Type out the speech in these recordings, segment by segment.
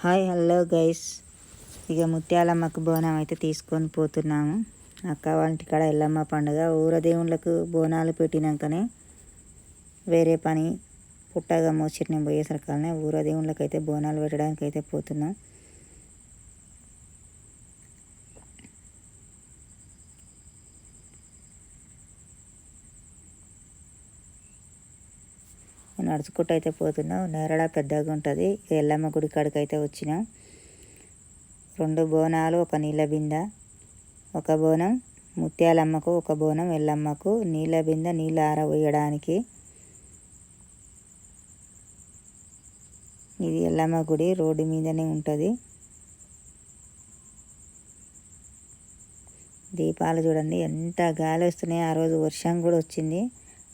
Hi hello guys. ఇక ముత్యాలమ్మకు బోనం అయితే తీసుకొని పోతున్నాము. అక్క వాళ్ళ కాడ ఎల్లమ్మ పండుగ. ఊర దేవుళ్ళకు బోనాలు పెట్టినాకనే వేరే పని పుట్టగా మోసిరిని పోయేసరికనే ఊర దేవుళ్ళకి అయితే బోనాలు పెట్టడానికి అయితే పోతున్నాం. నడుచుకుంటూ అయితే పోతున్నాం. నేరడ పెద్దగా ఉంటుంది. ఎల్లమ్మ గుడి కాడికి అయితే వచ్చినాం. రెండు బోనాలు ఒక నీళ్ళ బింద ఒక బోనం ముత్యాలమ్మకు ఒక బోనం ఎల్లమ్మకు. నీళ్ళ బింద నీళ్ళు ఆరబోయడానికి ఇది ఎల్లమ్మ గుడి. రోడ్డు మీదనే ఉంటుంది. దీపాలు చూడండి. ఎంత గాలి వస్తున్నాయి. ఆ రోజు వర్షం కూడా వచ్చింది.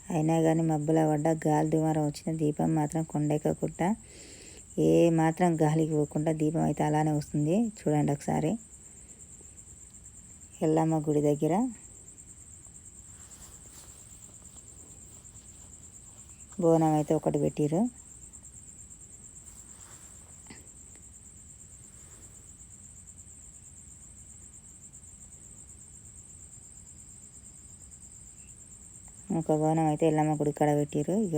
అయినా కానీ మబ్బుల పడ్డ గాలి దుమారం వచ్చిన దీపం మాత్రం కొండెక్కకుండా ఏ మాత్రం గాలికి పోకుండా దీపం అయితే అలానే వస్తుంది. చూడండి ఒకసారి. ఎల్లమ్మ గుడి దగ్గర. బోనం అయితే ఒకటి పెట్టిరు ఒక బోనం అయితే ఎల్లమ్మ గుడి కాడ పెట్టిరు ఇక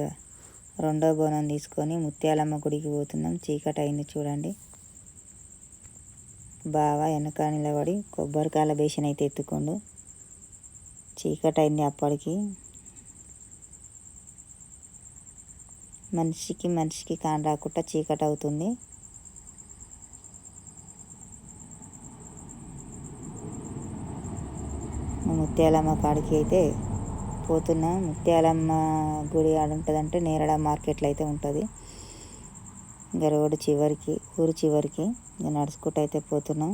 రెండో బోనం తీసుకొని ముత్యాలమ్మ గుడికి పోతున్నాం. చీకటి అయింది చూడండి. బాగా వెనక నిలబడి కొబ్బరికాయల బేషన్ అయితే ఎత్తుకోండు. చీకటి అయింది అప్పటికి. మనిషికి మనిషికి కాని రాకుండా చీకటి అవుతుంది. ముత్యాలమ్మ కాడికి అయితే పోతున్నాం. ముత్యాలమ్మ గుడి ఆడ ఉంటుందంటే నేరడ మార్కెట్లో అయితే ఉంటుంది. ఇంకా రోడ్డు చివరికి ఊరు చివరికి నేను నడుచుకుంటూ అయితే పోతున్నాం.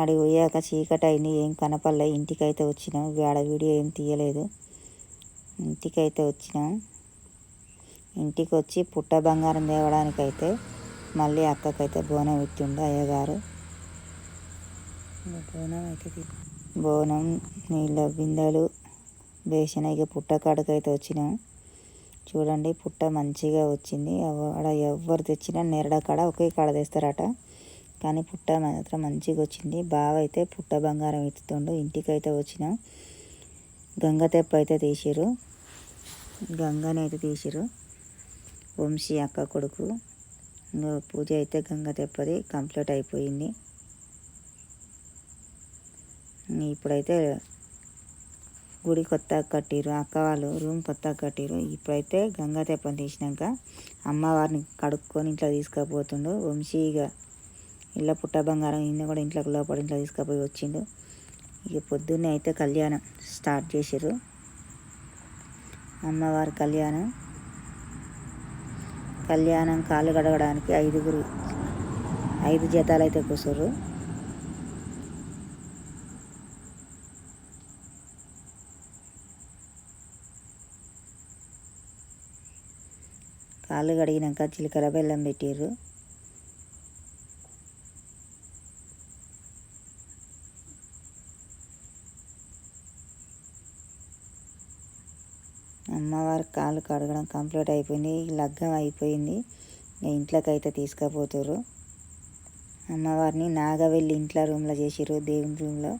ఆడి పోయాక చీకటి అయింది ఏం కనపడలే. ఇంటికి అయితే వచ్చినాం ఆడ వీడియో ఏం తీయలేదు. ఇంటికి అయితే వచ్చినాం. ఇంటికి వచ్చి పుట్ట బంగారం తేవడానికైతే మళ్ళీ అక్కకైతే బోనం పెట్టిండు అయ్యగారు. బోనం అయితే బోనం నీళ్ళ బిందెలు బేసిన ఇక పుట్ట కాడకైతే వచ్చినాం. చూడండి పుట్ట మంచిగా వచ్చింది. ఆడ ఎవరు తెచ్చినా నెరడ కాడ ఒకే కాడ తెస్తారట. కానీ పుట్ట మాత్రం మంచిగా వచ్చింది. బావ అయితే పుట్ట బంగారం ఎత్తుతుండు. ఇంటికి అయితే వచ్చినాం. గంగ తెప్ప అయితే తీసిరు గంగని అయితే తీసిరు వంశీ అక్క కొడుకు. పూజ అయితే గంగ తెప్పది కంప్లీట్ అయిపోయింది. ఇప్పుడైతే గుడి కొత్త కట్టిరు అక్క వాళ్ళు రూమ్ కొత్త కట్టిరు ఇప్పుడైతే గంగా తెప్పని తీసినాక అమ్మవారిని కడుక్కొని ఇంట్లో తీసుకుపోతుండు. వంశీగా ఇళ్ళ పుట్ట బంగారం ఈయన కూడా ఇంట్లోకి లోపల ఇంట్లో తీసుకుపోయి వచ్చిండు. ఇక పొద్దున్నే అయితే కళ్యాణం స్టార్ట్ చేసారు అమ్మవారి కళ్యాణం. కళ్యాణం కాలు గడగడానికి ఐదుగురు ఐదు జతాలు అయితే కూర్చోరు కాళ్ళు కడిగినాక జీలకర్ర బెల్లం పెట్టారు అమ్మవారి కాళ్ళు కడగడం కంప్లీట్ అయిపోయింది. లగ్గం అయిపోయింది. ఇంట్లోకి అయితే తీసుకుపోతారు అమ్మవారిని నాగవెల్లి ఇంట్లో రూమ్లో చేసిరు దేవుని రూమ్లో.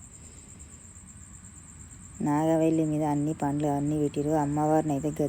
నాగవెల్లి మీద అన్ని పండ్లు అన్నీ పెట్టిరు అమ్మవారిని అయితే గద్దె